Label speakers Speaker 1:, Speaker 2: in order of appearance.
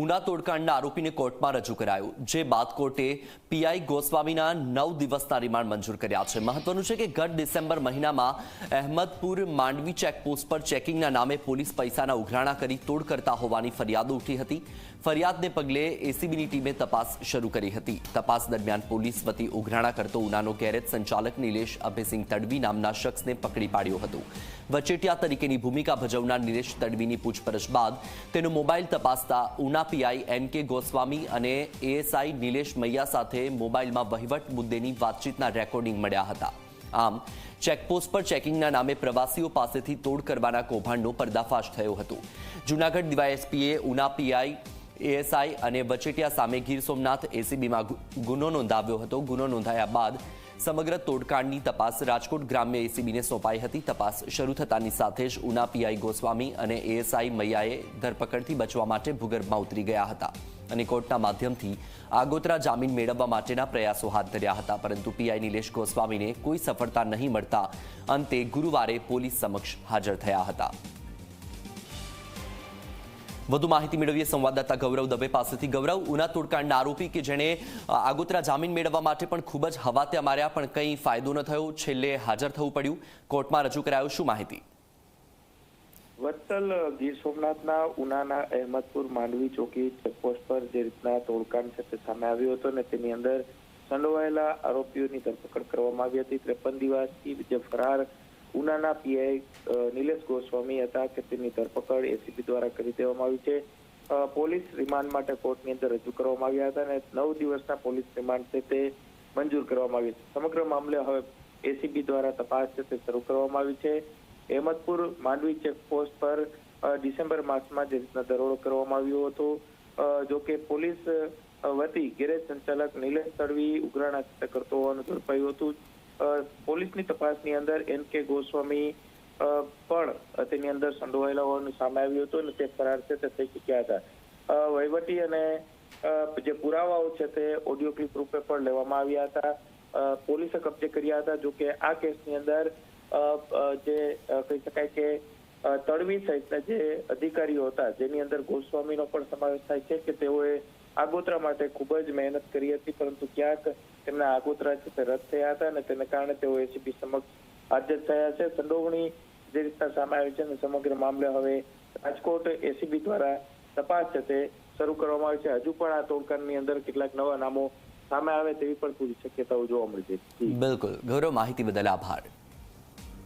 Speaker 1: ઉના તોડકાંડના આરોપીને કોર્ટમાં રજૂ કરાયો, જે બાદ કોર્ટે પીઆઈ ગોસ્વામીના નવ દિવસના રિમાન્ડ મંજૂર કર્યા છે. મહત્વનું છે કે ગત ડિસેમ્બર મહિનામાં અહેમદપુર માંડવી ચેકપોસ્ટ પર ચેકિંગના નામે પોલીસ પૈસાના ઉઘરાણા કરી તોડ કરતા હોવાની ફરિયાદો ઉઠી હતી. ફરિયાદને પગલે એસીબીની ટીમે તપાસ શરૂ કરી હતી. તપાસ દરમિયાન પોલીસ વતી ઉઘરાણા કરતો ઉનાનો ગેરેજ સંચાલક નિલેશ અભયસિંહ તડવી નામના શખ્સને પકડી પાડ્યો હતો. વચેટિયા તરીકેની ભૂમિકા ભજવનાર નિલેશ તડવીની પૂછપરછ બાદ તેનો mobile તપાસતા Una PI N K Goswami અને એએસઆઈ નિલેશ મૈયા સાથે મોબાઈલમાં વહીવટ મુદ્દેની વાતચીતના રેકોર્ડિંગ મળ્યા હતા. આમ, ચેકપોસ્ટ પર ચેકિંગના નામે પ્રવાસીઓ પાસેથી તોડ કરવાના કૌભાંડનો પર્દાફાશ થયો હતો. જૂનાગઢ ડીવાયએસપીએ ઉના પીઆઈ એએસઆઈ અને વચેટિયા સામે ગીર સોમનાથ એસીબીમાં ગુનો નોંધાવ્યો હતો. ગુનો નોંધાયા બાદ સમગ્ર તોડકાંડની તપાસ રાજકોટ ગ્રામ્ય એસીબીને સોંપાઈ હતી. તપાસ શરૂ થતાની સાથે જ ઉના પીઆઈ ગોસ્વામી અને એએસઆઈ મૈયાએ ધરપકડથી બચવા માટે ભૂગર્ભમાં ઉતરી ગયા હતા અને કોર્ટના માધ્યમથી આગોતરા જામીન મેળવવા માટેના પ્રયાસો હાથ ધર્યા હતા. પરંતુ પીઆઈ નિલેશ ગોસ્વામીને કોઈ સફળતા નહીં મળતા અંતે ગુરુવારે પોલીસ સમક્ષ હાજર થયા હતા. વધુ માહિતી મેળવીએ. સંવાદદાતા ગૌરવ દવે પાસેથી. ગૌરવ, ઉના તોડકાંડના આરોપી કે જેણે આગોતરા જામીન મેળવવા માટે પણ ખૂબ જ હવાત્યા માર્યા, પણ કંઈ ફાયદો ન થયો. છેલ્લે હાજર થવું પડ્યું. કોર્ટમાં રજૂ કરાયો શું માહિતી?
Speaker 2: વત્સલ ગીર સોમનાથના ઉનાના અહેમદપુર માંડવી ચોકી ચેકપોસ્ટ પર જે રીતના તોડકાંડ છે તે સામે આવ્યો હતો અને તેની અંદર સંડોવાયેલા આરોપીઓની ધરપકડ કરવામાં આવી હતી. ત્રેપન દિવસથી જે ફરાર ઉનાના પીઆઈ નિલેશ ગોસ્વામી હતા કે તેમની ધરપકડ એસીબી દ્વારા કરી દેવામાં આવી છે. પોલીસ રિમાન્ડ માટે કોર્ટની અંદર રજૂ કરવામાં આવ્યા હતા અને નવ દિવસના પોલીસ રિમાન્ડ છે તે મંજૂર કરવામાં આવી છે. સમગ્ર મામલે હવે એસીબી દ્વારા તપાસ છે તે શરૂ કરવામાં આવી છે. અહેમદપુર માંડવી ચેકપોસ્ટ પર ડિસેમ્બર માસમાં જે રીતના દરોડો કરવામાં આવ્યો હતો જો કે પોલીસ વતી ગેરેજ સંચાલક નિલેશ તડવી ઉઘરાણા કરતો હોવાનું ઝડપાયું હતું. પોલીસની તપાસની અંદર એન કે ગોસ્વામી પણ તેની અંદર સંડોવાયેલા હોવાનું સામે આવ્યું હતું અને તે ફરાર છે, તે થઈ ચૂક્યા હતા. વહીવટી અને જે પુરાવાઓ છે, તે ઓડિયો ક્લિપ રૂપે પણ લેવામાં આવ્યા હતા. પોલીસે કબજે કર્યા હતા, જો કે આ કેસની અંદર જે કહી શકાય કે તળવી સહિતના જે અધિકારીઓ હતા, જેની અંદર ગોસ્વામીનો પણ સમાવેશ થાય છે કે તેઓએ આગોતરા માટે ખૂબ જ મહેનત કરી હતી, પરંતુ ક્યાંક તેમના આગોતરા છે તે રદ થયા હતા અને તેને કારણે તેઓ એસીપી સમક્ષ હાજર થયા છે. સંડોવણી જે રીતના સામે આવી છે અને સમગ્ર મામલે હવે રાજકોટ એસીબી દ્વારા તપાસ છે તે શરૂ કરવામાં આવી છે. હજુ પણ આ તોડકાંડની અંદર કેટલાક નવા નામો સામે આવે તેવી પણ પૂરી શક્યતાઓ જોવા મળી છે.
Speaker 1: બિલકુલ. ગૌરવ, માહિતી બદલ આભાર.